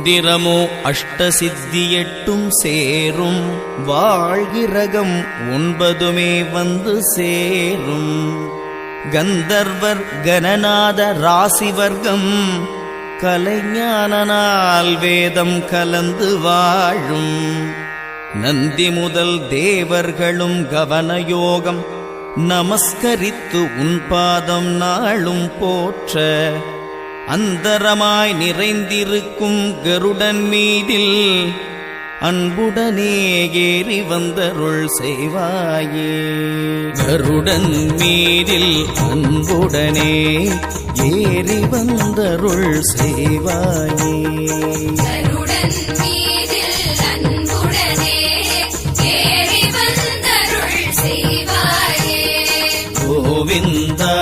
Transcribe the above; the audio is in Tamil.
மந்திரமோ அஷ்டசித்தியெட்டும் சேரும். வாழ்கிரகம் ஒன்பதுமே வந்து சேரும். கந்தர்வர் கணநாத ராசி வர்க்கம் கலைஞானனால் வேதம் கலந்து வாழும். நந்தி முதல் தேவர்களும் கவனயோகம் நமஸ்கரித்து உன் பாதம் நாளும் போற்ற. அந்தரமாய் நிறைந்திருக்கும் கருடன் மீதில் அன்புடனே ஏறி வந்தருள் செய்வாயே. கருடன் மீதில் அன்புடனே ஏறி வந்தருள் செய்வாயே. கோவிந்த